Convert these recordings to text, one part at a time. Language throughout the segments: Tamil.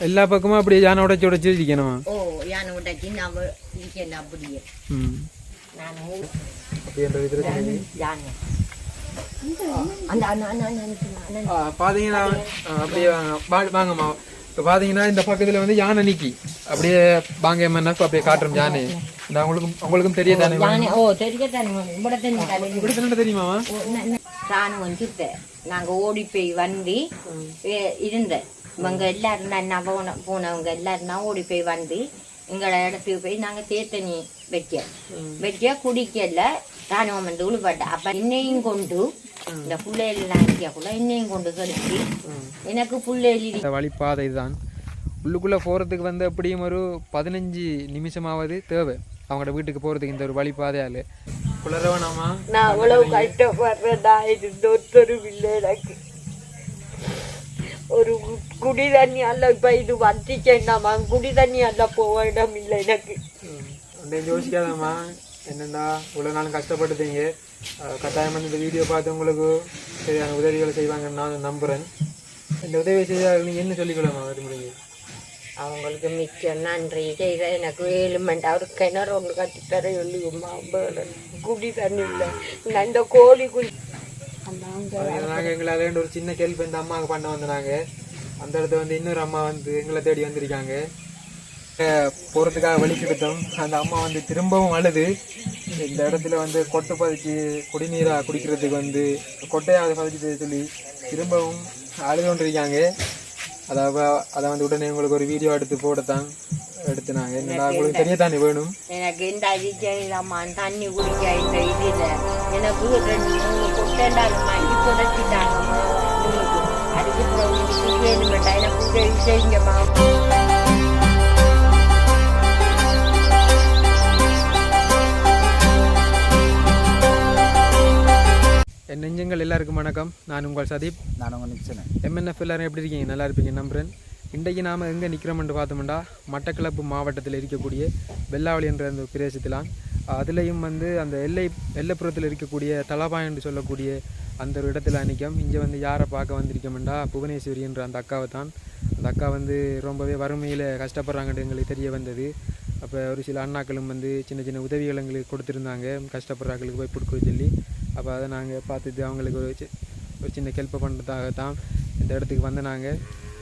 எல்லா பக்கமும் அப்படியே யானை உடைச்சு உடைச்சு இருக்கணுமா ஓ யானை உடைச்சி நம்ம இருக்கேன் அப்படியே. ம். நான் அப்படின்ற இதில் யானை அந்த அண்ணா அண்ணா அண்ணா அண்ணா பார்த்தீங்கன்னா ஆ, அப்படியே வாங்கம்மா. இப்போ பார்த்தீங்கன்னா இந்த பக்கத்தில் வந்து யானை நிக்கி. அப்படியே வாங்க எம்என்எஃப் அப்படியே காட்டுறோம் யானை. உங்களுக்கும் உங்களுக்கும் தெரிய தானே யானை ஓ தெரிய தானே இவ்வளோ தானே இப்படி தானே தெரியுமாவா ராணுவம் சுத்த நாங்க ஓடி போய் வந்து ஏ- இருந்தேன். இவங்க எல்லாரும் தான் நான் போன போனவங்க எல்லாரும் தான் ஓடி போய் வந்து எங்களை இடத்துக்கு போய் நாங்க தேத்தனி வைக்க வைக்க குடிக்கல. ராணுவம் வந்து உழுப்பட்ட அப்ப என்னையும் கொண்டு இந்த புள்ளையெல்லாம் அடிக்கக்குள்ள என்னையும் கொண்டு கழிச்சு எனக்கு புள்ளையில் இந்த வழிப்பாதை இதுதான் உள்ளுக்குள்ளே போகிறதுக்கு வந்து எப்படியும் ஒரு பதினஞ்சு நிமிஷமாவது தேவை. அவங்களோட வீட்டுக்கு போகிறதுக்கு இந்த ஒரு வழிப்பாதையால். குளரவனாமா நான் அவ்வளவு கஷ்டப்படுறேன்டா இருந்த ஒருத்தரும் இல்லை எனக்கு. ஒரு குடி தண்ணி அல்ல இப்ப இது வந்துச்சேன்னாமா குடி தண்ணி அல்ல போக இடம் இல்லை எனக்கு. அப்படியே யோசிக்காதம்மா. என்னண்டா இவ்வளோ நாளும் கஷ்டப்பட்டுட்டீங்க. கட்டாயம் இந்த வீடியோ பார்த்து உங்களுக்கு சரியான உதவிகளை செய்வாங்கன்னு நான் நம்புகிறேன் இந்த உதவி செய்தால் நீங்கள் என்ன சொல்லிக்கலாமா முடிஞ்சு? அவங்களுக்கு மிச்சம் நன்றி. செய்த எனக்கு ஏழு மணி ஒரு கிணறு ஒன்று கட்டித்தர சொல்லியுமா குடி தண்ணி இல்லை. நான் இந்த கோழி குடி நாங்கள் எங்களால் ஒரு சின்ன ஹெல்ப் இந்த அம்மாவுக்கு பண்ண வந்து நாங்கள் அந்த இடத்துல வந்து இன்னொரு அம்மா வந்து எங்களை தேடி வந்திருக்காங்க. போகிறதுக்காக வழி கொடுத்தோம். அந்த அம்மா வந்து திரும்பவும் அழுது. இந்த இடத்துல வந்து கொட்டை பதிச்சு குடிநீராக குடிக்கிறதுக்கு வந்து கொட்டையாக பதிச்சு சொல்லி திரும்பவும் அழுது கொண்டிருக்காங்க. அதாவது அதை வந்து உடனே உங்களுக்கு ஒரு வீடியோ எடுத்து போடத்தான் எடுத்து நாங்கள் என்னடா உங்களுக்கு தெரியத்தானே வேணும்? எனக்கு இந்த அடிச்சம்மா தண்ணி குடிக்க இந்த எனக்கு கொட்டேண்டாங்கம்மா இப்போ உடைச்சிட்டாங்கம்மா உங்களுக்கு அதுக்கு எனக்கு உதவி செய்யுங்கம்மா. என் நெஞ்சங்கள் எல்லாருக்கும் வணக்கம். நான் உங்கள் சதீப். நான் உங்க நிச்சயம் எம்என்எஃப் எல்லாரும் எப்படி இருக்கீங்க? நல்லா இருப்பீங்க நம்புறேன் இன்றைக்கு நாம் எங்கே நிற்கிறோம்னு பார்த்தோம்னா மட்டக்களப்பு மாவட்டத்தில் இருக்கக்கூடிய வெள்ளாவளி என்ற அந்த பிரதேசத்திலான். அதுலேயும் வந்து அந்த எல்லை எல்லைப்புறத்தில் இருக்கக்கூடிய தலபா என்று சொல்லக்கூடிய அந்த ஒரு இடத்துல நிற்கும் இங்கே வந்து யாரை பார்க்க வந்திருக்கோம்டா? புவனேஸ்வரி என்ற அந்த அக்காவை தான் அந்த அக்கா வந்து ரொம்பவே வறுமையில் கஷ்டப்படுறாங்கன்னு எங்களுக்கு தெரிய வந்தது. அப்போ ஒரு சில அண்ணாக்களும் வந்து சின்ன சின்ன உதவிகள் எங்களுக்கு கொடுத்துருந்தாங்க. கஷ்டப்படுறாங்களுக்கு போய் கொடுக்க சொல்லி. அப்போ அதை நாங்கள் பார்த்துட்டு அவங்களுக்கு ஒரு சி- ஒரு சின்ன ஹெல்ப் பண்ணுறதாக தான் இந்த இடத்துக்கு வந்து நாங்கள்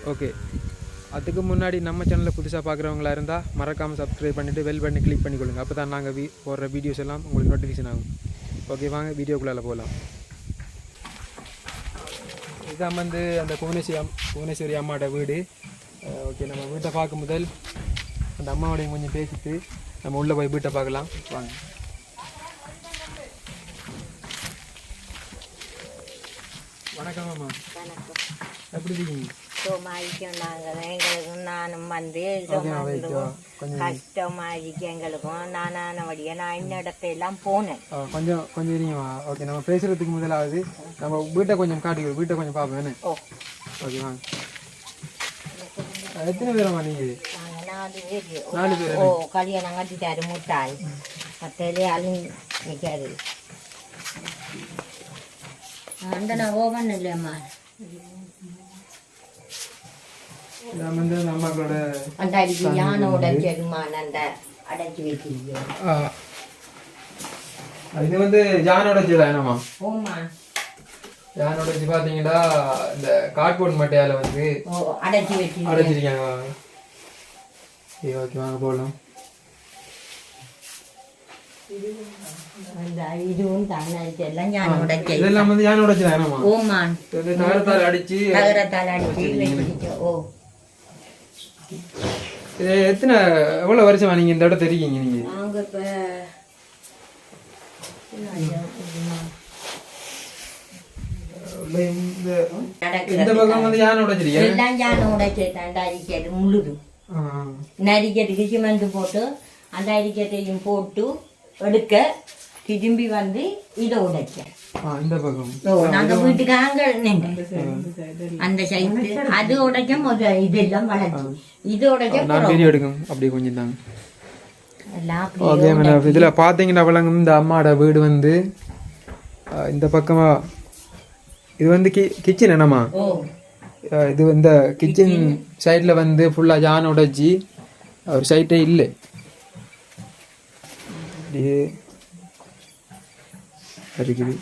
ஓகே அதுக்கு முன்னாடி நம்ம சேனலில் புதுசாக பார்க்குறவங்களா இருந்தால் மறக்காமல் சப்ஸ்கிரைப் பண்ணிவிட்டு வெல் பண்ணி கிளிக் பண்ணிக்கொள்ளுங்க. அப்போ தான் நாங்கள் வீ போடுற வீடியோஸ் எல்லாம் உங்களுக்கு நோட்டிஃபிகேஷன் ஆகும். ஓகே வாங்க வீடியோக்குள்ளே போகலாம் இதுதான் வந்து அந்த புவனேஸ்வரி அம் புவனேஸ்வரி அம்மாவோட வீடு. ஓகே நம்ம வீட்டை பார்க்கும் முதல் அந்த அம்மாவோடையும் கொஞ்சம் பேசிட்டு நம்ம உள்ளே போய் வீட்டை பார்க்கலாம். வாங்க. வணக்கம்மா எப்படி இருக்கீங்க? சுகமாகிக்கும் நாங்கள் எங்களுக்கும் நானும் வந்து சுகமாகிடுவோம் கஷ்டமாகிக்கும் எங்களுக்கும். நானான வழியா நான் இன்னிடத்த எல்லாம் போனேன். கொஞ்சம் கொஞ்சம் இருங்கம்மா. ஓகே நம்ம பேசுறதுக்கு முதலாவது நம்ம வீட்டை கொஞ்சம் காட்டிக்கிறோம் வீட்டை கொஞ்சம் பார்ப்பேன் ஓகே வாங்க. எத்தனை பேரம்மா நீங்கள் நாலு பேர். ஓ கல்யாணம் அந்த ஓவன் இல்லையம்மா வந்து நம்ம அம்மாக்களோட அந்த அடிக்கு யானை உடைச்சதுமா அந்த அடைச்சி வைக்கிறீங்க ஆ. இது வந்து ஜானோட செய்தா என்னம்மா ஓமா வச்சு பார்த்தீங்கன்னா இந்த கார்ட்போர்ட் மட்டையால் வந்து அடைச்சி வைக்கிறீங்க அடைச்சிருக்காங்க சரி ஓகே வாங்க போகலாம் அந்த இதுவும் தானே எல்லாம் யானை உடைச்சி இதெல்லாம் வந்து யானை உடைச்சதா என்னம்மா தகரத்தால் அடிச்சு தகரத்தால் அடிச்சு ஓ இது எத்தனை எவ்வளோ வருஷமா நீங்கள் இந்த இருக்கீங்க நீங்கள் இந்த பக்கம் வந்து யானை எல்லாம் யானை அரிக்கட்டு போட்டு அந்த அரிக்கட்டையும் போட்டு எடுக்க திரும்பி வந்து இதை ஓ நாங்க வீட்டுக்கு அங்க நின்றேன் அந்த சைடு அது உடைச்ச முத இதெல்லாம் வளர்ச்சி இது உடைச்ச நான் வீடியோ எடுக்கும் அப்படி கொஞ்சம் தாங்க எல்லாம் அப்படி ஓகே மேடம் இதில் பார்த்தீங்கன்னா விளங்கும் இந்த அம்மாவோட வீடு வந்து இந்த பக்கமா இது வந்து கி கிச்சன் என்னம்மா அஹ் இது இந்த கிச்சன் சைடில் வந்து ஃபுல்லாக ஜான் உடைச்சி ஒரு சைட்டே இல்லை அப்படியே இருக்குது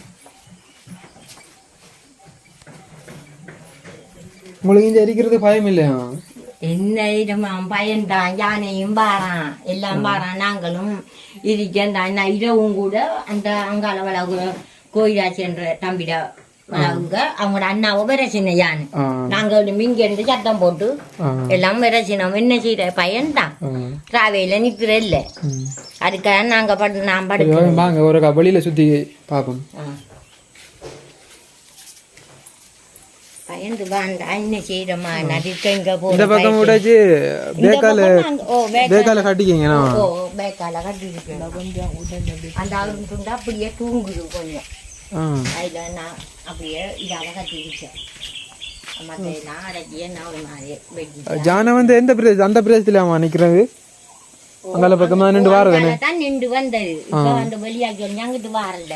உங்களுக்கு இங்கே அடிக்கிறது பயம் இல்லையா? என்ன பயன்தான் யானையும் பாறான் எல்லாம் பாறான் நாங்களும் இருக்கேன் இரவும் கூட அந்த அங்கால வளவு கோயிலாச்சி என்ற தம்பிட வளவுங்க. அவங்களோட அண்ணாவை விரசின யானை. நாங்கள் இங்க இருந்து சத்தம் போட்டு எல்லாம் விரசினோம். என்ன செய்யற பயன்தான் ஆ. ராவையில நிக்கிற இல்ல. அதுக்காக நாங்க படு நான் படுத்து வாங்க ஒரு வெளியில சுற்றி பார்ப்போம். பயந்து வேண்டாம் என்ன செய்யறமா நதிக்க இங்க இந்த பக்கம் விடாச்சு பேக்கால பேக்கால கட்டிக்கிங்கண்ணா ஓ பேக்கால கட்டிருக்கேன் கொஞ்சம் அந்த அவருக்கு துண்டா அப்படியே தூங்குது கொஞ்சம். அதுல நான் அப்படியே மாதிரி வெட்டி ஜானை வந்து எந்த பிரதேசம் அந்த பிரதேசத்துல அவன் நிக்கிறது? அங்கால பக்கமா நின்று வாரதானே தான்? நின்று வந்தது. இப்ப வந்து வெளியாக்கி அங்கிட்டு வாரல.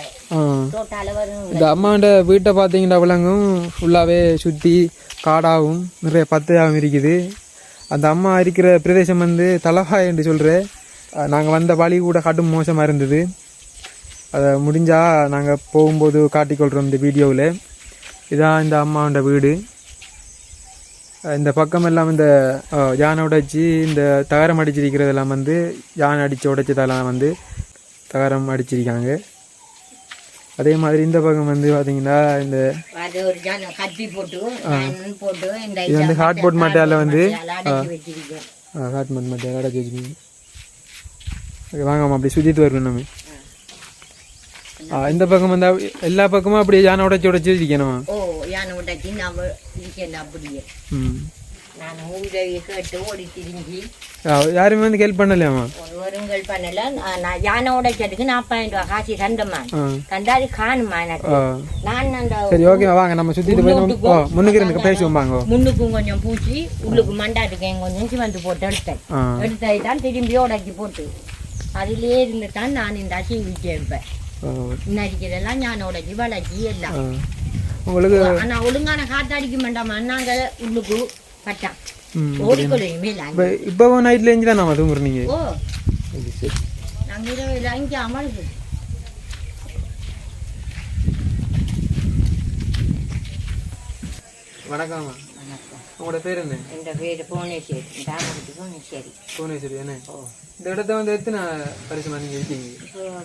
தோட்டால வரும். இந்த அம்மாண்ட வீட்டை பார்த்தீங்கன்னா விலங்கும்? ஃபுல்லாகவே சுற்றி காடாகவும் நிறைய பத்தையாகவும் இருக்குது. அந்த அம்மா இருக்கிற பிரதேசம் வந்து தலவாய் என்று சொல்கிற நாங்கள் வந்த வழி கூட கடும் மோசமாக இருந்தது. அதை முடிஞ்சால் நாங்கள் போகும்போது காட்டிக்கொள்கிறோம் இந்த வீடியோவில். இதான் இந்த அம்மாவோட வீடு. இந்த பக்கம் எல்லாம் இந்த யானை உடைச்சி இந்த தகரம் அடிச்சிருக்கிறதெல்லாம் வந்து யானை அடித்து உடைச்சதெல்லாம் வந்து தகரம் அடிச்சிருக்காங்க. அதே மாதிரி இந்த பக்கம் வந்து பார்த்தீங்கன்னா இந்த இது வந்து ஹார்ட்போர்ட் மாட்டையால் வந்து வச்சிருக்கேன். காட்மண்ட் மட்டும் அடைச்சி வச்சுக்கோங்க Okay, வாங்கம்மா அப்படி சுற்றிட்டு வரணும் நம்ம. இந்த பக்கம் வந்து எல்லா பக்கமும் அப்படியே யானை உடைச்சி உடைச்சி இருக்கணுமா ஓ யானை விட்டாச்சு நான் இருக்கேன் அப்படியே ம் நான் உதவி கேட்டு ஓடி திரிஞ்சு ஆ, யாருமே வந்து ஹெல்ப் பண்ணலையாம்மா ஒருவருங்கள் பண்ணல நான் யானை உடைச்சதுக்கு நாற்பதாயிரம் ரூபா காசு தந்தம்மா தந்தாது காணுமா எனக்கு நான் அந்த சரி ஓகே வாங்க நம்ம சுற்றிட்டு போய் நம்ம ஓ முன்னுக்கு இருந்து பேசுவோம் வாங்க முன்னுக்கும் கொஞ்சம் பூச்சி உள்ளுக்கு மண்டாட்டுக்கு கொஞ்சம் சிவந்து போட்டு எடுத்தேன் ஆ எடுத்ததை தான் திரும்பி உடைச்சி போட்டு அதிலே இருந்து தான் நான் இந்த அசி விட்டேன் ஆ, நடிக்கிறதெல்லாம் ஞான உடைச்சி வளர்ச்சி எல்லாம். உங்களுக்கு ஆனா ஒழுங்கான காத்து அடிக்க மாட்டாமா நாங்க உள்ளுக்கு பட்டான் ம் ஓடிக்கொள்ளையும் மேல இப்போ நைட்டில் எஞ்சி தான் ஓ. சரி சரி. நாங்க இரவு வணக்கம்மா வணக்கம் உங்களோட பேர் என்ன? என்ற பேரு புவனேஸ்வரி. தாமரத்து புவனேஸ்வரி. புவனேஸ்வரி என்ன? இந்த இடத்த வந்து எத்தனை வருஷமா நீங்கள் இருக்கீங்க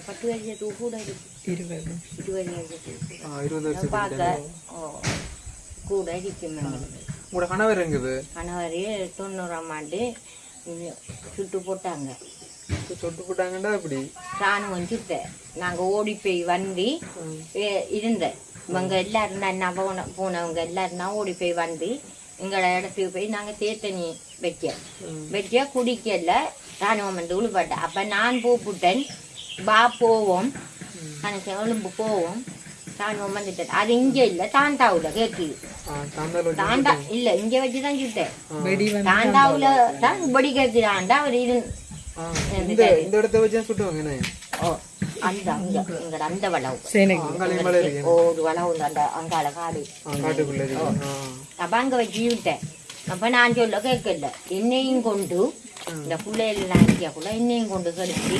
பத்து வருஷத்துக்கு கூட இருக்கு. இருபது. இருபது வருஷத்துக்கு ஆ, இருபது வருஷம் பார்க்க ஓ கூட இருக்கும். உங்களோட கணவர் எங்குது கணவர் தொண்ணூறாம் ஆண்டு சுட்டு போட்டாங்க. தொட்டு போட்டாங்கண்டா அப்படி ராணுவம் சுத்த நாங்க ஓடி போய் வந்து இருந்தேன். இவங்க எல்லாரும் நான் போன போனவங்க எல்லாரும் ஓடி போய் வந்து எங்களை இடத்துக்கு போய் நாங்க தேத்தனி வைக்க வைக்க குடிக்கல. ராணுவம் வந்து உழுப்பட்ட அப்ப நான் கூப்பிட்டேன் வா போவோம். எனக்கு எலும்பு போவோம். ராணுவம் வந்துட்டேன் அது இங்க இல்ல தாண்டாவுல கேட்குது வச்சு தாண்டா இல்ல இங்க வச்சுதான் சுட்டேன். தாண்டாவுல தான் படி கேட்கிறாண்டா அவர் இந்த இடத்த வச்சு தான் சுட்டுவாங்க ஓ அந்த அங்க எங்கட அந்த வளவு. ஒரு அந்த அங்கால காடு. இருக்கு ஆ. அப்ப நான் சொல்ல கேட்கல. என்னையும் கொண்டு இந்த பிள்ளைகள் இருக்கக்குள்ள என்னையும் கொண்டு கடிச்சு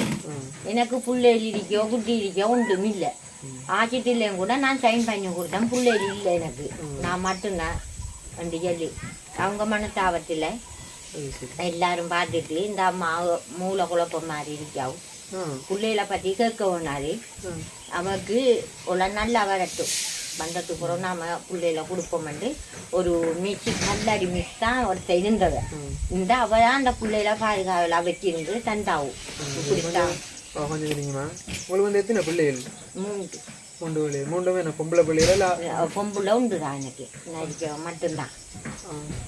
எனக்கு பிள்ளைகள் இருக்கோ குட்டி இருக்கோ ஒன்றும் இல்லை. ஆச்சிட்டிலையும் கூட நான் சைன் பண்ணி கொடுத்தேன். பிள்ளைகள் இல்லை எனக்கு. நான் மட்டும்தான். ரெண்டு சொல்லி. அவங்க மனத்தாபத்தில் எல்லாரும் பார்த்துட்டு இந்த அம்மா மூளை குழப்பம் மாதிரி இருக்காவும் பிள்ளைகளை பற்றி கேட்க ஒன்றாரு அவருக்கு ஒரு நல்லா வரட்டும். வந்ததுக்கு அப்புறம் நாம பிள்ளையில கொடுப்போம்ட்டு ஒரு மிஸ் கல்லடி மிஸ் தான் ஒருத்தர் இருந்தவ இந்த அவ தான் அந்த பிள்ளையில பாதுகாவலா வச்சிருந்து தந்தாவும் இப்படித்தான். ஆ, கொஞ்சம் சரிங்கம்மா உங்களுக்கு வந்து எத்தனை பிள்ளைகள்? மூன்று. மூன்று பிள்ளைகள். மூன்றுமே என்ன பொம்பளை பிள்ளைகள் இல்லை? பொம்புல உண்டுதான் எனக்கு. நடிக்க மட்டும்தான்.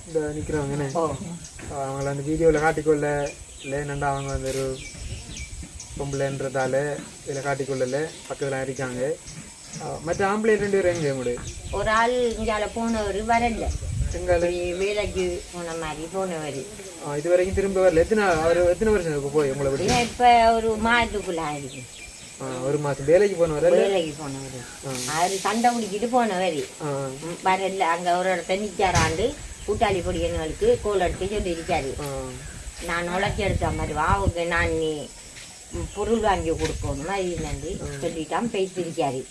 இந்த அவங்கள அந்த வீடியோவில் காட்டிக்கொள்ள இல்லை என்னண்டா அவங்க வந்து ஒரு பொம்பளைன்றதால இதில் காட்டிக்கொள்ளல பக்கத்தில் இருக்காங்க. மற்ற ஆம்பளை ரெண்டு பேரும் எங்கே உங்களுடைய ஒரு ஆள் இங்கால போனவர் வரல வேலைக்கு போன மாதிரி போனவர் இது வரைக்கும் திரும்ப வரல எத்தனை அவர் எத்தனை வருஷம் இருக்கு போய் உங்களை விட்டு இப்போ ஒரு மாதத்துக்குள்ள ஆயிடுச்சு ஆ, ஒரு மாசம் வேலைக்கு போனவர வேலைக்கு போனவர் அவரு சண்டை பிடிக்கிட்டு போனவர் வரல அங்க ஒரு இடத்த நிக்காராண்டு கூட்டாளி பொடியன்களுக்கு கோல் எடுத்து சொல்லி இருக்காரு நான் உழைச்சி எடுத்த மாதிரி வா நான் பொருள் வாங்கி கொடுக்கணும் மாதிரி நன்றி. சொல்லிட்டான். பேசியிருக்காரு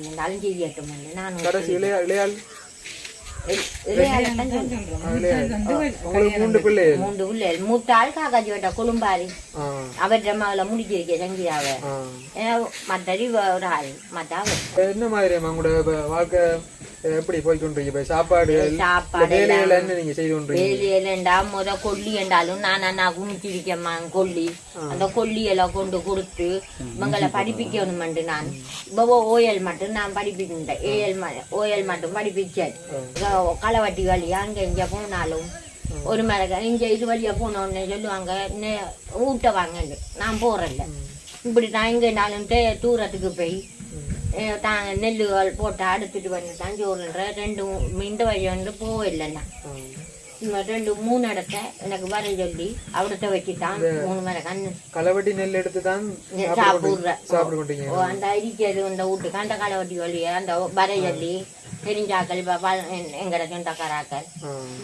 இருந்தாலும் செய்யட்டும் நான் மூன்று பிள்ளை. மூன்று பிள்ளைகள். மூத்த ஆள் காக்காஜி வட்ட குழும்பாரி. அவர்கிட்ட மகளை முடிச்சிருக்க சங்கீதாவை. மற்றடி ஒரு ஆள் மற்ற அவர். என்ன மாதிரி வாழ்க்கை? எப்படி போய் இப்ப சாப்பாடு என்ன நீங்க செய்து வேலையிலண்டா முத கொல்லி என்றாலும் நான் அண்ணா குமிச்சிருக்கேம்மா கொல்லி. அந்த கொல்லியெல்லாம் கொண்டு கொடுத்து இவங்களை படிப்பிக்கணுமெண்டு நான். இப்போ ஓயல் மட்டும் நான் படிப்பிக்கிட்டேன் ஏஎல் ஓயல் மட்டும் படிப்பிச்சேன். களவட்டி வழியா அங்கே இங்கே போனாலும் ஒரு மரக இங்கே இது வழியா போனோன்னு சொல்லுவாங்க ஊட்ட வாங்கன்னு. நான் போறேன்ல இப்படி நான் எங்கேனாலும் தூரத்துக்கு போய் தான் நெல்லுகள் போட்டு அடுத்துட்டு வந்து தான் சோறுன்ற ரெண்டு இந்த வழி வந்து போவில்லைண்ணா ரெண்டு மூணு இடத்த எனக்கு வர சொல்லி அவிடத்த வச்சுட்டான் மூணு மர கண்ணு களவட்டி நெல் எடுத்து தான் சாப்பிடுற ஓ, அந்த அரிக்கிறது இந்த வீட்டுக்கு அந்த களவட்டி வழி அந்த வர சொல்லி தெரிஞ்சாக்கள் எங்கட சொந்தக்காராக்கள்.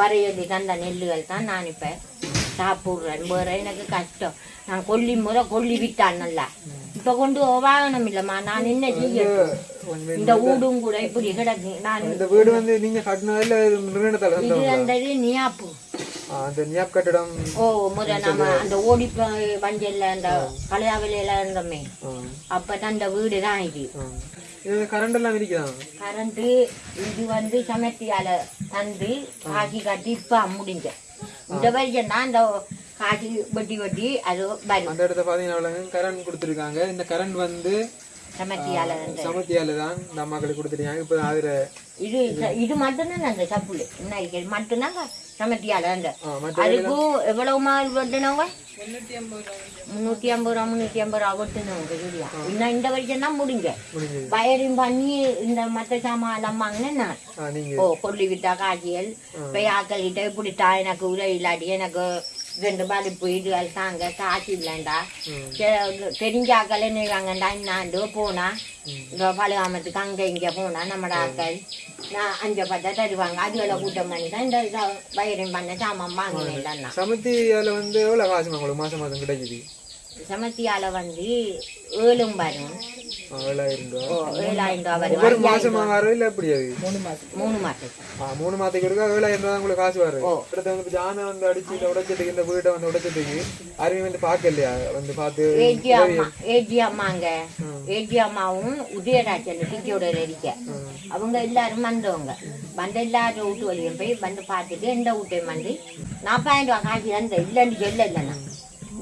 வர சொல்லி தந்த நெல்லுகள் தான் நான் இப்போ சாப்பிட்றேன் வேற எனக்கு கஷ்டம் நான் கொல்லி முறை கொல்லி விட்டான் நல்லா இப்போ கொண்டு வாகனம் இல்லைம்மா நான் என்ன செய்யட்டும் இந்த வீடும் கூட இப்படி கிடக்கு. நான் இந்த வீடு வந்து நீங்க கட்டினதுல நிறுவனத்தால இது அந்த நியாப்பு. அந்த நியாப் கட்டடம் ஓ முத நம்ம அந்த ஓடி வஞ்சல்ல அந்த கலையாவில இருந்தோமே. அப்பதான் அந்த வீடு தான் இது கரண்ட் எல்லாம் இருக்குதான் கரண்ட் இது வந்து சமத்தியால தந்து காசி கட்டி இப்ப முடிஞ்ச இந்த வரைக்கும் தான் அந்த காசி வட்டி வட்டி அது அந்த இடத்த பாத்தீங்கன்னா கரண்ட் கொடுத்துருக்காங்க. இந்த கரண்ட் வந்து சமத்தியால தான் இந்த அம்மாக்களுக்கு கொடுத்துருக்காங்க. இப்போ அதுல இது இது மட்டும்தான் அந்த சப்புள்? என்ன மட்டும்தாங்க? சமத்தியால அந்த. அதுக்கும் எவ்வளவு மால் வெட்டினவங்க முந்நூற்றி ஐம்பது ரூபா முந்நூற்றி ஐம்பது ரூபா வெட்டினவங்க சரியா? இன்னும் இந்த வரைக்கும் தான் முடிஞ்ச. வயரிங் பண்ணி இந்த மற்ற சாமான் எல்லாம் வாங்கினேன் நான். ஆ, நீங்க. ஓ கொல்லி விட்டா காய்ச்சல் போய் ஆக்கள் கிட்ட இப்படிட்டா எனக்கு உரை இல்லாட்டி எனக்கு ரெண்டு பாலிப்பு இதுகள் தாங்க காசு இல்லைண்டா. தெ- தெரிஞ்ச ஆக்கள் என்ன வாங்கண்டா இன்னாண்டு போனா. இந்த பழுகாமத்துக்கு அங்கே இங்கே போனா நம்மட ஆக்கள். நான் அஞ்சு பத்தா தருவாங்க. அதுகளை கூட்டம் பண்ணி தான் இந்த வயரிங் பண்ண சாமான் வாங்கினேன் சமத்தியால வந்து எவ்வளவு காசு உங்களுக்கு மாசம் மாசம் கிடைக்குது. சமத்தியால வந்து ஏழும் வரும். ஏழாயிரம் ரூபா. ஒவ்வொரு மாசமா வரும் இல்ல எப்படி அது? மூணு மாசம். ஆ, மூணு மாதத்துக்கு இருக்கா ஏழாயிரம் ரூபா தான் உங்களுக்கு காசு வரும். வந்து ஜானை வந்து அடிச்சு இதை உடைச்சதுக்கு இந்த வீட்டை வந்து உடைச்சதுக்கு யாருமே வந்து பார்க்கலையா? வந்து பார்த்து ஏஜி அம்மா ஏஜி அம்மாங்க. ஏஜி அம்மாவும் உதயராஜன் டீச்சரோட இருக்க அவங்க எல்லாரும் வந்தவங்க. வந்த எல்லாரும் வீட்டு வழியும் போய் வந்து பார்த்துட்டு எந்த வீட்டையும் வந்து நாற்பதாயிரம் ரூபா காசு இல்லைன்னு சொல்ல இல்லை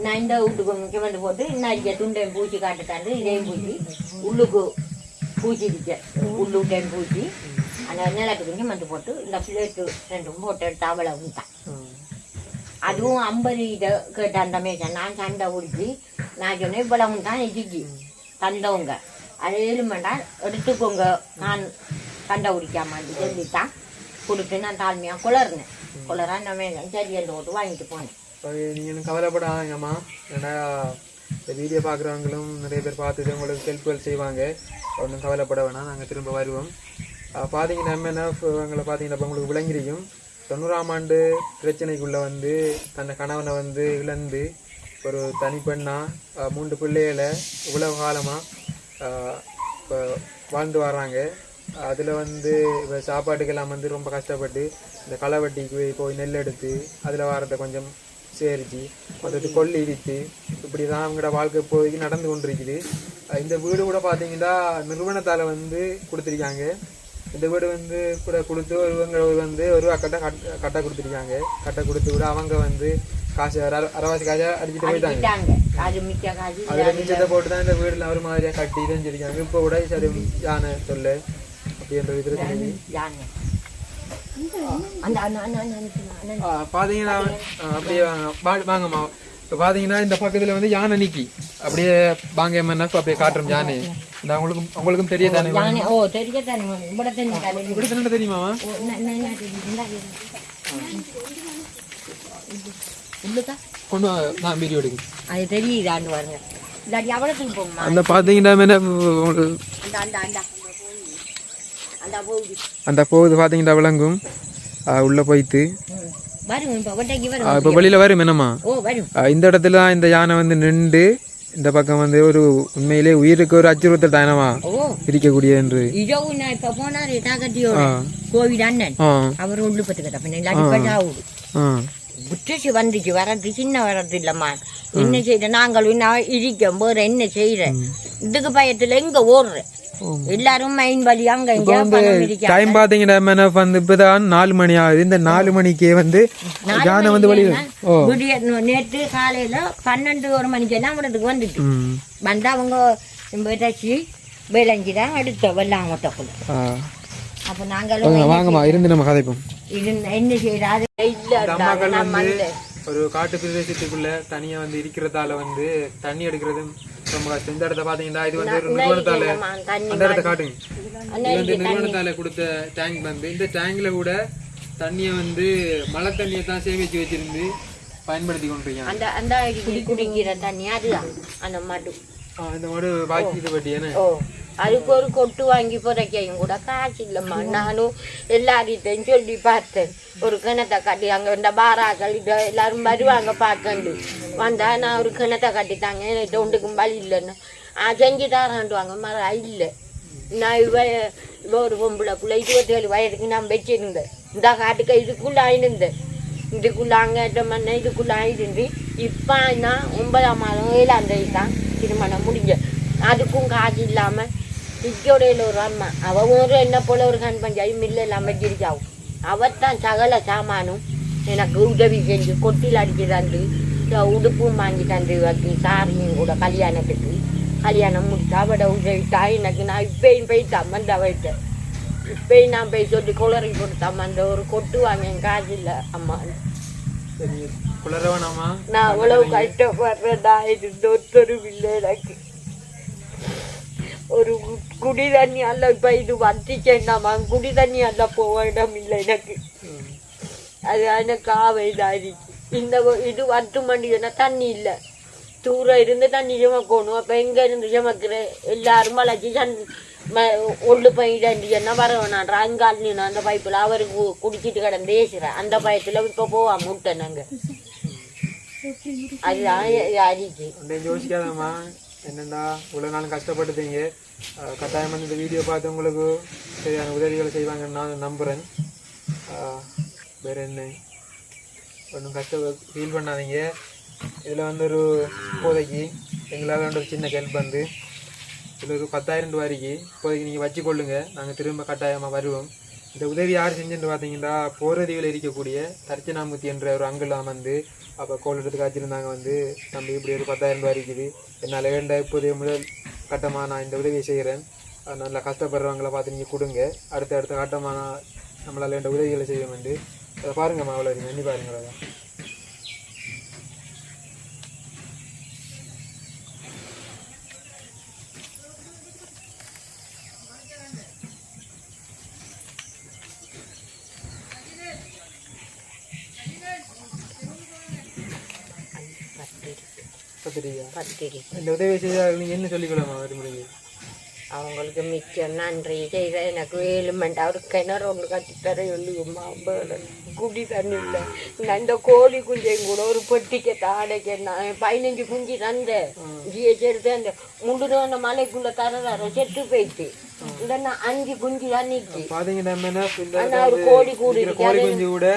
நான் இந்த வீட்டுக்கு முக்கிய வந்து போட்டு இன்னும் துண்டையும் பூச்சி காட்டுத்தாண்டு இதையும் பூச்சி. உள்ளுக்கு பூச்சிருக்க உள்ளுட்டையும் பூச்சி. அந்த நிலத்துக்கு இங்கே வந்து போட்டு இந்த பிளேட்டு ரெண்டும் போட்டு எடுத்து விட்டான் அதுவும் ஐம்பது இதை கேட்ட அந்த நான் சண்டை குடிச்சு நான் சொன்னேன் இவ்வளவு தான் எஜிக்கு தந்தவங்க. அது ஏழுமண்டா எடுத்துக்கோங்க. நான் சண்டை குடிக்காம சொல்லித்தான். கொடுத்து நான் தாழ்மையாக குளர்னேன் குளரா நம்ம சரி அந்த ஓட்டு வாங்கிட்டு போனேன். அது நீங்களும் கவலைப்படாதீங்கம்மா. ஏன்னா இந்த வீடியோ பார்க்குறவங்களும் நிறைய பேர் பார்த்துட்டு உங்களுக்கு ஹெல்ப்புகள் செய்வாங்க. ஒன்றும் கவலைப்பட வேணாம் நாங்கள் திரும்ப வருவோம். பார்த்தீங்கன்னா எம்என்எஃப் இவங்களை பார்த்தீங்கன்னா இப்போ உங்களுக்கு விளங்கிருக்கும் தொண்ணூறாம் ஆண்டு பிரச்சனைக்குள்ளே வந்து தன்னை கணவனை வந்து இழந்து ஒரு தனிப்பெண்ணா மூன்று பிள்ளைகளை இவ்வளவு காலமாக இப்போ வாழ்ந்து வர்றாங்க. அதில் வந்து இப்போ சாப்பாட்டுக்கெல்லாம் வந்து ரொம்ப கஷ்டப்பட்டு இந்த களவட்டிக்கு போய் போய் நெல் எடுத்து அதில் வாரத்தை கொஞ்சம் சேரிச்சு மற்றது கொல்லி விற்று இப்படி தான் அவங்களோட வாழ்க்கை இப்போதைக்கு நடந்து கொண்டிருக்குது. இந்த வீடு கூட பார்த்தீங்கன்னா நிறுவனத்தால் வந்து கொடுத்துருக்காங்க. இந்த வீடு வந்து கூட கொடுத்து ஒருவங்க வந்து ஒரு கட்ட கட்ட கட்ட கொடுத்துருக்காங்க. கட்ட கொடுத்து விட அவங்க வந்து காசு அர- அரைவாசி காசை அடிச்சுட்டு போயிட்டாங்க. அதில் மிச்சத்தை போட்டு தான் இந்த வீடுல ஒரு மாதிரியா கட்டி செஞ்சிருக்காங்க இப்போ கூட சரி யானை தொல்லை அப்படின்ற விதத்தில் பார்த்தீங்கன்னா அப்படியே வாங்கம்மா இப்போ பார்த்தீங்கன்னா இந்த பக்கத்துல வந்து யானை நிக்கி. அப்படியே வாங்க எம்என்எஃப் அப்படியே காட்டுறோம் யானை. உங்களுக்கும் தெரிய தானே தெரியுமா கொண்டு நான் வீடியோ எடுங்க அது தெரியுது ஆண்டு பாருங்க அந்த பார்த்தீங்கன்னா அந்த போகுது. பார்த்தீங்கன்னா விளங்கும். உள்ள போயிட்டு. இப்போ வெளியில் வரும் என்னம்மா? இந்த இடத்துல தான் இந்த யானை வந்து நின்று இந்த பக்கம் வந்து ஒரு உண்மையிலே உயிருக்கு ஒரு அச்சுறுத்தல் தானமா இருக்கக்கூடிய என்று. இரவு நான் இப்போ கோவிட் அண்ணன். அவர் உள்ளு பத்துக்கிட்ட பின்ன புத்திச்சு வந்துச்சு வரது சின்ன வரது இல்லம்மா. என்ன செய்யற நாங்கள் இன்னும் இருக்கோம் வேற என்ன செய்யற இதுக்கு பயத்துல எங்க ஓடுற? எல்லாரும் மைன் வழி அங்க இங்க டைம் பார்த்தீங்கன்னா என்ன வந்து இப்போதான் நாலு மணி ஆகுது. இந்த நாலு மணிக்கே வந்து யானை வந்து விடிய நேற்று காலையில பன்னெண்டு ஒரு மணிக்கு எல்லாம் விடத்துக்கு வந்துட்டு. வந்து அவங்க விதைச்சி விளைஞ்சி தான் எடுத்த வெள்ளாங்க மொத்தக்குள்ள அப்ப நாங்களும் வாங்க, வாங்கம்மா இருந்து நம்ம கதைப்போம். இது என்ன செய்யறாரு? இல்ல ஒரு காட்டு பிரதேசத்துக்குள்ள தனியா வந்து இருக்கிறதால வந்து தண்ணி எடுக்கிறது ரொம்ப இந்த இடத்த பாத்தீங்கன்னா இது வந்து நிறுவனத்தால அந்த இடத்த காட்டுங்க. இது வந்து நிறுவனத்தால கொடுத்த டேங்க் வந்து இந்த டேங்க்ல கூட தண்ணியை வந்து மழை தண்ணியை தான் சேமிச்சு வச்சிருந்து பயன்படுத்தி கொண்டிருக்காங்க. அந்த அந்த குடி குடிக்கிற தண்ணி அதுதான். அந்த மடு. ஆ, இந்த மாடு பாக்கி இது ஓ அதுக்கு ஒரு கொட்டு வாங்கி புதைக்கையும் கூட காசு இல்லைம்மா நானும் எல்லார்கிட்டையும் சொல்லி பார்த்தேன் ஒரு கிணத்தை கட்டி அங்கே இந்த பாராக்கள் எல்லாரும் வருவாங்க பார்க்கண்டு வந்தா நான் ஒரு கிணத்தை கட்டித்தாங்க எனக்கு ஒன்றுக்கும் வழி இல்லைன்னு ஆ செஞ்சு தராண்டுவாங்க மர இல்லை நான் இவ இவ ஒரு பொம்பளை பிள்ளை இருபத்தேழு வயதுக்கு நான் வச்சிருந்தேன் இந்த காட்டுக்கு இதுக்குள்ள ஆயிருந்தேன் இதுக்குள்ள அங்கே மண்ணை இதுக்குள்ள ஆயிருந்து இப்போ நான் ஒன்பதாம் மாதம் ஏழாம் தேதி தான் திருமணம் முடிஞ்ச. அதுக்கும் காசு இல்லாமல் இக்கோடையில் ஒரு அம்மா. அவ ஒரு என்ன போல ஒரு கண் பஞ்சாயி மில்ல இல்லாமல் வச்சிருக்காவும் அவத்தான் சகல சாமானும் எனக்கு உதவி செஞ்சு கொட்டில் அடிச்சு தந்து உடுப்பும் வாங்கி தந்து வச்சு சாரியும் கூட கல்யாணத்துக்கு. கல்யாணம் முடிச்சா அவட உதவிட்டா எனக்கு நான் இப்பயும் போய் தம்மந்த வைத்தேன். இப்பயும் நான் போய் சொல்லி குளறி கொடுத்தாம அந்த ஒரு கொட்டு வாங்க காசு இல்லை அம்மா. சரி குளரவனாமா நான் அவ்வளவு கஷ்டப்படுறேன்டா இது ஒருத்தரும் இல்லை எனக்கு. ஒரு குடி தண்ணி அல்ல இப்ப இது வந்துச்சேன்னாமா குடி தண்ணி அல்ல போக இடம் இல்லை எனக்கு. அது எனக்கு ஆவைதாரி இந்த ஒ- இது வட்டு மண்டினா தண்ணி இல்லை. தூரம் இருந்து தண்ணி சுமக்கணும். அப்போ எங்கே இருந்து சுமக்கிற? எல்லாரும் மலைச்சி சன் ம ஒன்று என்ன வர வேணான்ற அங்கால் நின்று அந்த பைப்பில் அவருக்கு குடிச்சிட்டு கிடந்து பேசுகிறேன் அந்த பயத்தில் இப்போ போவான் முட்டை நாங்கள் அதுதான் அரிக்கு. யோசிக்காதம்மா. என்னண்டா இவ்வளோ நாளும் கஷ்டப்பட்டுட்டீங்க. கட்டாயம் வந்து இந்த வீடியோ பார்த்து உங்களுக்கு சரியான உதவிகளை செய்வாங்கன்னு நான் நம்புகிறேன் வேற என்ன? ஒன்றும் கஷ்ட ஃபீல் பண்ணாதீங்க. இதில் வந்து ஒரு இப்போதைக்கு எங்களால் வந்து ஒரு சின்ன ஹெல்ப் வந்து ஒரு பத்தாயிரம் ரூபாய்க்கு இப்போதைக்கு நீங்கள் வச்சு கொள்ளுங்க நாங்கள் திரும்ப கட்டாயமாக வருவோம். இந்த உதவி யார் செஞ்சுன்னு பார்த்தீங்கன்னா போரதிவில் இருக்கக்கூடிய தர்ச்சனாமூர்த்தி என்ற ஒரு அங்கிள் வந்து அப்போ கோல் எடுத்து காய்ச்சிருந்தாங்க வந்து நம்ம இப்படி ஒரு பத்தாயிரம் ரூபாய் இருக்குது. என்னால் வேண்ட இப்போதைய முதல் கட்டமாக நான் இந்த உதவியை செய்கிறேன் நல்லா கஷ்டப்படுறவங்கள பார்த்து நீங்கள் கொடுங்க. அடுத்த அடுத்த கட்டமாக நான் நம்மளால் வேண்ட உதவிகளை செய்ய வந்து அதை பாருங்கம்மா அவ்வளோ நன்றி பாருங்கள் அதான் இந்த உதவி செய்தால் நீங்கள் என்ன சொல்லிக்கலாமா மறுபடியும் அவங்களுக்கு மிச்சம் நன்றி. செய்த எனக்கு ஏழுமெண்ட் அவர் கிணறு ஒன்று கட்டித்தர சொல்லுங்கம்மா வேணும். குடி தண்ணி இல்லை நான் இந்த கோழி குஞ்சையும் கூட ஒரு பொட்டிக்க தாடைக்க நான் பதினஞ்சு குஞ்சு தந்தேன். ஜிஎச் எடுத்து அந்த முண்டு மலைக்குள்ள தரதாரோ செத்து போயிட்டு. இந்த நான் அஞ்சு குஞ்சு தான் நிற்கி பாத்தீங்கன்னா இந்த ஒரு கோழி கூடு கோழி குஞ்சு கூட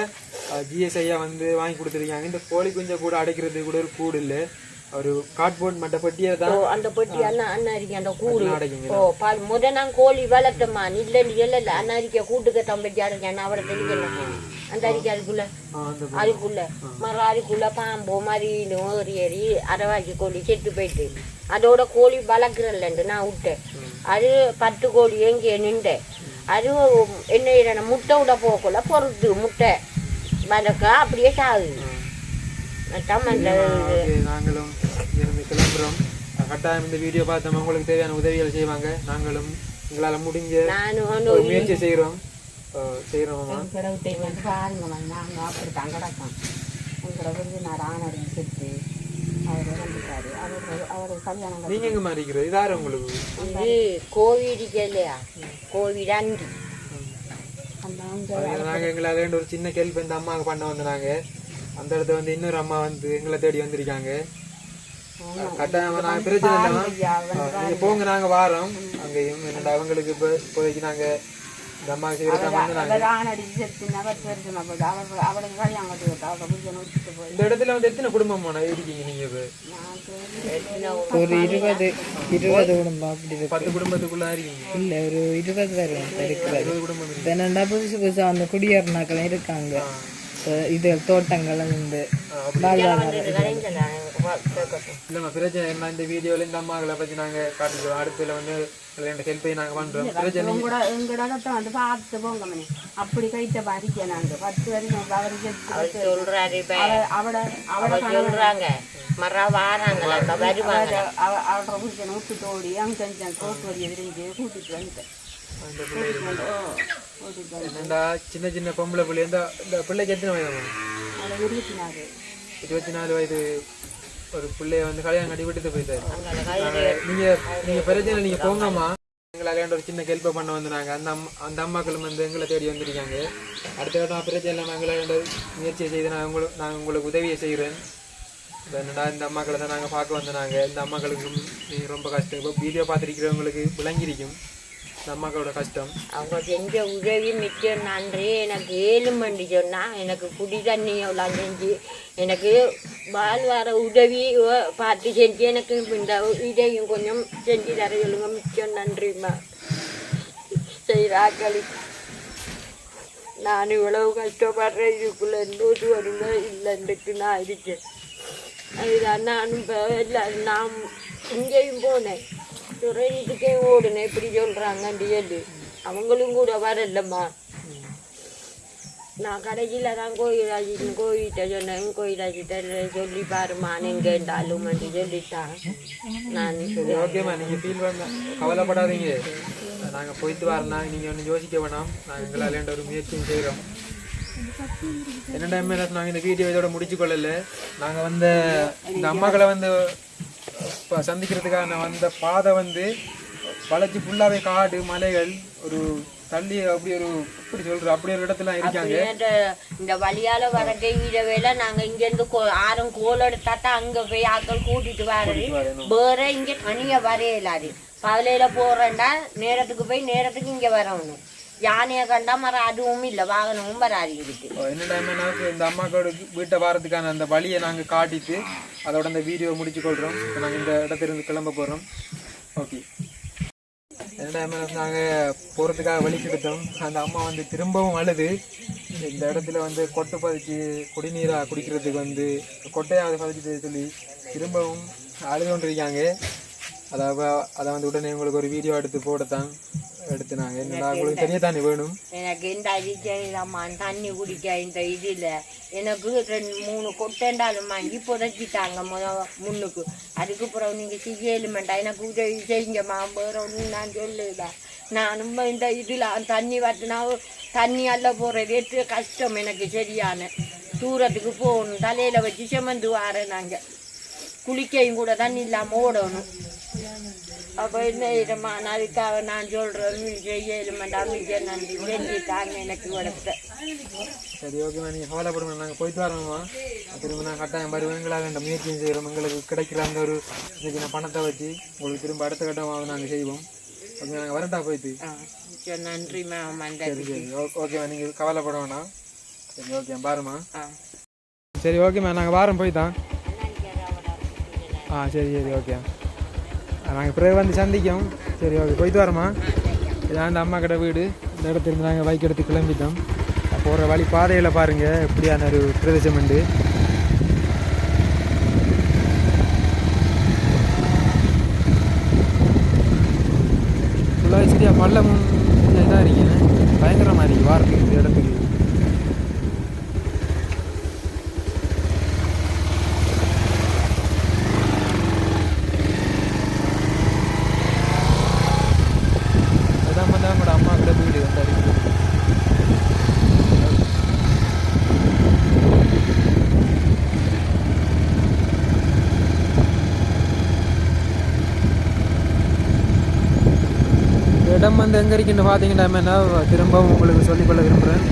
ஜிஎஸ் ஐயா வந்து வாங்கி கொடுத்துருக்காங்க. இந்த கோழி குஞ்சை கூட அடைக்கிறது கூட ஒரு கூடு இல்லை. ஒரு கார்ட்போர்ட் மட்ட பெட்டியை தான் அந்த பொட்டி அண்ணா அந்த கூடு. ஓ பால் முத நான் கோழி வளர்த்தம்மா. இல்லைன்னு இல்லை அண்ணா இருக்க கூட்டுக்க தம்பி அடைக்கேன் அவரை தெளிக்கலாம் அந்த அரிக்கை அதுக்குள்ள. அந்த அதுக்குள்ள. மரம் அதுக்குள்ள பாம்பு மறியல் ஏறி அரைவாக்கி கோழி செத்து போயிட்டு. அதோட கோழி வளர்க்குறல்லண்டு நான் விட்டேன். அது பத்து கோழி எங்கே நின்றேன். அது என்ன முட்டை விட போகக்குள்ள பொறுத்து முட்டை. வதக்க அப்படியே சாகுது. நாங்களும் இருந்து கிளம்புறோம். கட்டாயம் இந்த வீடியோ பார்த்தோம் உங்களுக்கு தேவையான உதவிகள் செய்வாங்க. நாங்களும் எங்களால முடிஞ்ச முயற்சி செய்கிறோம் செய்கிறோம்மா பாருங்க நாங்கள் அப்படி தான் கிடக்கோம். எங்களை வந்து நான் ஆனடி செத்து அவர் இறந்துட்டாரு அவர் அவர் கல்யாணம் நீங்க எங்க மாதிரி இருக்கிறது? இது யாரு உங்களுக்கு? இது கோவிட் இல்லையா? கோவிட் அண்டி அந்த அவங்க அது நாங்க எங்களை அதே ஒரு சின்ன கேள்வி இந்த அம்மாவுக்கு பண்ண வந்து நாங்க. அந்த இடத்துல வந்து இன்னொரு அம்மா வந்து எங்களை தேடி வந்திருக்காங்க. கட்டாயமா நாங்க பிரச்சனை இல்லாம நீங்க போங்க நாங்க வாரோம். அங்கேயும் என்னடா அவங்களுக்கு இப்போ இப்போதைக்கு நாங்க இந்த வந்து இடத்துல வந்து எத்தனை குடும்பமா இருக்கீங்க நீங்க ஒரு இருபது இருபது குடும்பம் அப்படி பத்து குடும்பத்துக்குள்ள இருக்கீங்க இல்ல ஒரு இருபது வரும் இருக்கிறது இருபது குடும்பம் இருக்கு இப்ப என்னன்னா புதுசு புதுசா அந்த குடியேறினாக்கள் இருக்காங்க இது தோட்டங்கள் இந்த வாழ்வாதாரம் இல்லைம்மா பிரச்சனை என்ன இந்த வீடியோல இந்த அம்மாக்களை பத்தி நாங்க காட்டுறோம் அடுத்துல வந்து ரெண்டு ஹெல்ப்பை நாங்க பண்றோம் பிரச்சனை உங்களோட எங்களோட வந்து பார்த்து போங்க மணி அப்படி கைத்த பாதிக்க நாங்க பத்து வரைக்கும் அவர் செத்து சொல்றாரு இப்ப அவட அவட அவ சொல்றாங்க மற வாராங்களா வருவாங்க அவ- அவரோட புருஷனை விட்டுட்டு ஓடி அங்க கொஞ்சம் ரோட்டு வழியை விரிஞ்சு கூட்டிட்டு வந்துட்டேன் சின்ன சின்ன பொம்பளை பிள்ளை இந்த இந்த பிள்ளைக்கு எத்தனை அவளை இருபத்தி நாலு இருபத்தி நாலு வயது ஒரு பிள்ளைய வந்து கல்யாணம் கட்டி விட்டுட்டு போயிட்டாரு. நாங்க- நீங்க நீங்க பிரச்சனை நீங்க போங்கம்மா. எங்களால ஒரு சின்ன ஹெல்ப் பண்ண வந்து நாங்க அந்த அம்மா அந்த அம்மாக்களும் வந்து எங்களை தேடி வந்திருக்காங்க. அடுத்த கட்டம் பிரச்சனை இல்லாம எங்களால முயற்சியை செய்து நான் உங்களுக்கு நான் உங்களுக்கு உதவியை செய்கிறேன் இப்ப என்னடா இந்த அம்மாக்களை தான் நாங்கள் பார்க்க வந்து நாங்க இந்த அம்மாக்களுக்கு ரொம்ப கஷ்டம். இப்போ வீடியோ பார்த்துருக்கிறவங்களுக்கு விளங்கியிருக்கும். இந்த கஷ்டம். அவங்க செஞ்ச உதவி மிச்சம் நன்றி. எனக்கு ஏழு மண்டி சொன்னால் எனக்கு குடி தண்ணி எவ்வளோ செஞ்சு எனக்கு வாழ்வார உதவி பார்த்து செஞ்சு எனக்கு இந்த இதையும் கொஞ்சம் செஞ்சு தர சொல்லுங்க. மிச்சம் நன்றிம்மா செய்கிறாக்களுக்கு நான் இவ்வளவு கஷ்டப்படுற இதுக்குள்ளே இன்னொரு வருங்க இல்லைன்றுக்கு நான் இருக்கேன். அதுதான் நான் இப்போ எல்லாம் நான் இங்கேயும் போனேன். துறையிட்டுக்கே ஓடுனேன் இப்படி சொல்கிறாங்கன்னு சொல்லி அவங்களும் கூட வரலம்மா. நான் கடைசியில் தான் கோயிலாஜி கோயிட்ட சொன்னேன் கோயிலாஜிட்ட சொல்லி பாருமா எங்கே இருந்தாலும் சொல்லிட்டான். நான் சரி ஓகேம்மா நீங்கள் ஃபீல் பண்ண கவலைப்படாதீங்க. நாங்கள் போயிட்டு வரலாம் நீங்கள் ஒன்றும் யோசிக்க வேணாம். நாங்கள் எங்களால் ஒரு முயற்சியும் செய்கிறோம் என்ன டைம் நாங்கள் இந்த வீடியோ இதோட முடிச்சு கொள்ளல நாங்கள் வந்து இந்த அம்மாக்களை வந்து இப்போ சந்திக்கிறதுக்கான வந்த பாதை வந்து வளைச்சி ஃபுல்லாகவே காடு மலைகள் ஒரு தள்ளி அப்படி ஒரு எப்படி சொல்கிற அப்படி ஒரு இடத்துல இருக்காங்க. இந்த வழியால வர தெய்வீட வேலை நாங்க இங்க இருந்து ஆறும் கோல் எடுத்தா தான் அங்க போய் ஆட்கள் கூட்டிட்டு வர்றது வேற இங்க தனியா வரையலாது. பகலையில போறேன்டா நேரத்துக்கு போய் நேரத்துக்கு இங்க வரணும். யானையை கண்டா மரம் அதுவும் இல்லை வாகனமும் வராது இதுக்கு என்ன டைம் இந்த அம்மாக்களோட வீட்டை வாரத்துக்கான அந்த வழியை நாங்கள் காட்டிட்டு அதோட அந்த வீடியோ முடிச்சு கொள்கிறோம் இப்போ நாங்கள் இந்த இடத்திலிருந்து கிளம்ப போகிறோம் ஓகே என்ன டைம் நாங்கள் போகிறதுக்காக வழி கிடைத்தோம் அந்த அம்மா வந்து திரும்பவும் அழுது. இந்த இடத்துல வந்து கொட்டை பதிச்சு குடிநீராக குடிக்கிறதுக்கு வந்து கொட்டையாவது பதிச்சு சொல்லி திரும்பவும் அழுது கொண்டிருக்காங்க. அதை அதை வந்து உடனே உங்களுக்கு ஒரு வீடியோ எடுத்து போடத்தான். எடுத்துனாங்க என்னடா உங்களுக்கு தெரியத்தானே வேணும்? எனக்கு இந்த அடிச்சம்மா தண்ணி குடிக்க இந்த இதுல. எனக்கு ரெண்டு மூணு கொட்டேண்டாலும் வாங்கி புதைச்சிட்டாங்க முத முன்னுக்கு. அதுக்கப்புறம் நீங்க செய்யலுமெண்டா எனக்கு உதவி செய்யுங்கம்மா வேற ஒன்றும் நான் சொல்லுதா நானும் இந்த இதில் தண்ணி வட்டினா தண்ணி அல்ல போகிறது எட்டு கஷ்டம் எனக்கு சரியான. தூரத்துக்கு போகணும். தலையில் வச்சு செமந்து வாரேன் நாங்கள் குளிக்கையும் கூட தண்ணி இல்லாமல் ஓடணும். அப்போ என்ன இடமா? நான் அதுக்காக நான் சொல்கிறேன் செய்யலுமெண்டா மிக நன்றி. செஞ்சுட்டாங்க எனக்கு உடத்த. சரி ஓகேம்மா நீங்கள் கவலைப்படுங்க நாங்கள் போயிட்டு வரோம்மா. திரும்ப நான் கட்டாயம் வருவேன் எங்களால் இந்த முயற்சியும் செய்கிறோம் எங்களுக்கு கிடைக்கிற அந்த ஒரு சின்ன பணத்தை வச்சு உங்களுக்கு திரும்ப அடுத்த கட்டமாக நாங்கள் செய்வோம். ஓகே நாங்கள் வரட்டா போயிட்டு? ஆ மிக்க நன்றி மேம் அந்த சரி சரி. ஓகேம்மா நீங்கள் கவலைப்பட வேணாம். சரி ஓகே பாருமா சரி ஓகேம்மா நாங்கள் வாரம் போய் தான் ஆ சரி சரி ஓகே நாங்கள் பிறகு வந்து சந்திக்கும். சரி ஓகே போயிட்டு வரோமா இதான் அந்த அம்மா கடை வீடு. இந்த இடத்துலேருந்து நாங்கள் பைக் எடுத்து கிளம்பிட்டோம். போகிற வழி பாதையில் பாருங்கள் எப்படியான ஒரு பிரதேசம் உண்டு ஃபுல்லாக சரியா பள்ளமும் இதாக இருக்கீங்க பயங்கரமாக இருக்குது வாரத்துக்கு இந்த இடத்துக்கு அதான் வந்து அவங்களோட அம்மா கூட வீடு வந்து இருக்குது இடம் வந்து எங்கே இருக்குன்னு பார்த்தீங்கன்னா என்ன திரும்பவும் உங்களுக்கு சொல்லிக்கொள்ள விரும்புகிறேன்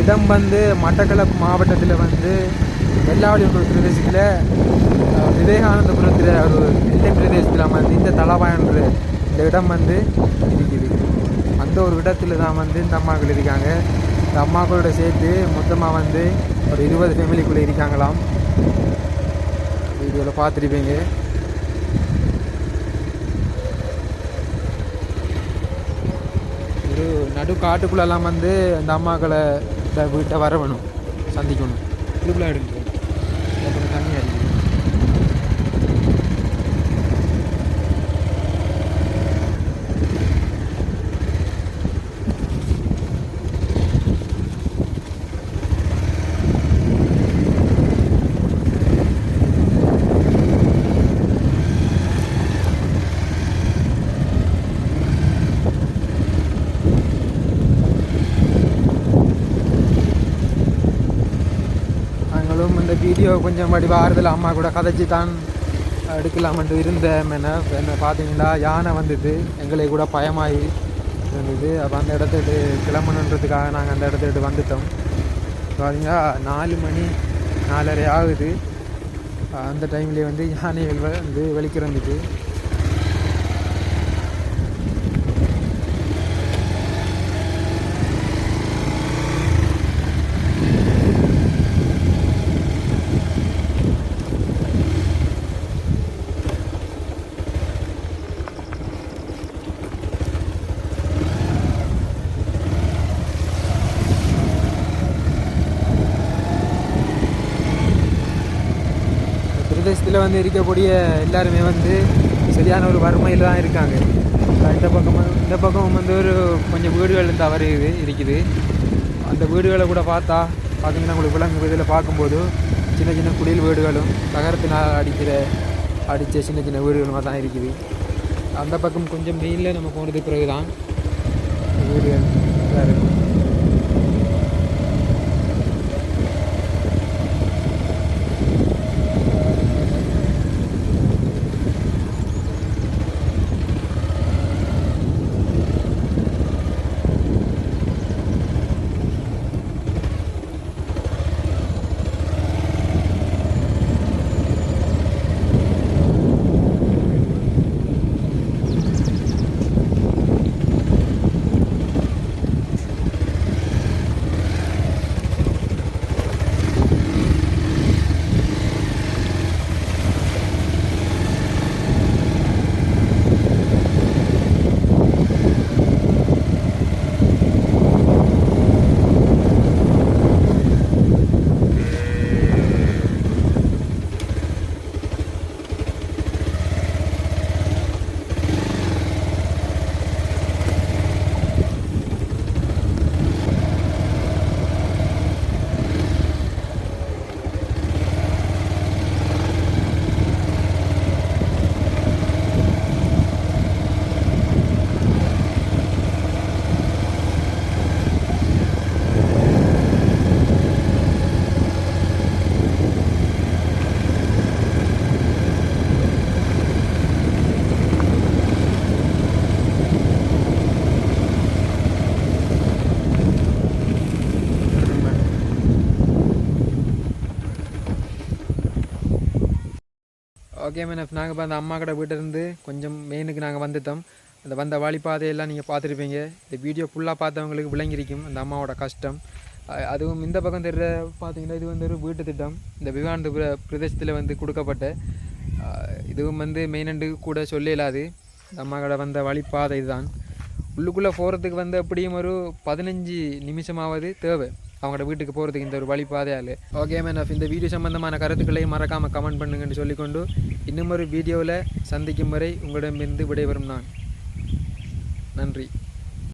இடம் வந்து மட்டக்களப்பு மாவட்டத்தில் வந்து வெள்ளாவளி ஒரு பிரதேசத்தில் விவேகானந்தபுரத்தில் ஒரு எல்லை பிரதேசத்தில் வந்து இந்த தலவாயன்ற இந்த இடம் வந்து இருக்குது. அந்த ஒரு இடத்துல தான் வந்து இந்த அம்மாக்கள் இருக்காங்க. இந்த அம்மாக்களோட சேர்த்து மொத்தமாக வந்து ஒரு இருபது ஃபேமிலிக்குள்ளே இருக்காங்களாம். வீடியோவில் பார்த்துருப்பீங்க ஒரு நடு காட்டுக்குள்ளெல்லாம் வந்து இந்த அம்மாக்களை இந்த வீட்டை வரவணும் சந்திக்கணும். இதுக்குள்ள எடுக்கணும் அப்புறம் தண்ணி அடிக்குது நாங்களும் இந்த வீடியோ கொஞ்சம் வடிவ ஆறுதல் அம்மா கூட கதைச்சி தான் எடுக்கலாம்ன்ட்டு இருந்தேன். என்ன என்ன பார்த்தீங்கன்னா யானை வந்தது. எங்களை கூட பயமாகி இருந்தது. அப்போ அந்த இடத்துட்டு கிளம்பணுன்றதுக்காக நாங்கள் அந்த இடத்துட்டு வந்துட்டோம். பார்த்தீங்கன்னா நாலு மணி நாலரை ஆகுது. அந்த டைம்லேயே வந்து யானைகள் வந்து வெளிக்கிறந்துட்டு பிரதேசத்தில் வந்து இருக்கக்கூடிய எல்லாருமே வந்து சரியான ஒரு வறுமையில் தான் இருக்காங்க. இந்த பக்கம் இந்த பக்கம் வந்து ஒரு கொஞ்சம் வீடுகள் தவறுது இருக்குது. அந்த வீடுகளை கூட பார்த்தா பார்த்தீங்கன்னா உங்களுக்கு விலங்கு இதில் பார்க்கும்போது சின்ன சின்ன குடில் வீடுகளும் தகரத்தினால் அடிக்கிற அடித்த சின்ன சின்ன வீடுகளுமாக தான் இருக்குது. அந்த பக்கம் கொஞ்சம் மெயினில் நம்ம போனதுக்கு பிறகு தான் வீடுகள் இருக்கும். ஓகே மேன் நாங்கள் இப்போ அந்த அம்மா கடை வீட்டிலேருந்து கொஞ்சம் மெயினுக்கு நாங்கள் வந்துட்டோம். அந்த வந்த வழிபாதையெல்லாம் நீங்கள் பார்த்துருப்பீங்க. இந்த வீடியோ ஃபுல்லாக பார்த்தவங்களுக்கு விளங்கியிருக்கும் அந்த அம்மாவோட கஷ்டம். அதுவும் இந்த பக்கம் தெரிகிற பார்த்தீங்கன்னா இது வந்து ஒரு வீட்டு திட்டம். இந்த விவேகானந்தபுர பிரதேசத்தில் வந்து கொடுக்கப்பட்ட இதுவும் வந்து மெயினண்டு கூட சொல்லலாது இந்த அம்மா கடை வந்த வழிபாதை இதுதான் உள்ளுக்குள்ளே போகிறதுக்கு வந்து எப்படியும் ஒரு பதினஞ்சு நிமிஷமாவது தேவை. அவங்களோட வீட்டுக்கு போகிறதுக்கு இந்த ஒரு வழிபாதையால். ஓகே மேன் ஆஃப் இந்த வீடியோ சம்பந்தமான கருத்துக்களையும் மறக்காமல் கமெண்ட் பண்ணுங்கன்னு சொல்லிக்கொண்டு இன்னும் ஒரு வீடியோவில் சந்திக்கும் வரை உங்களிடமிருந்து விடைபெறும் நான். நன்றி.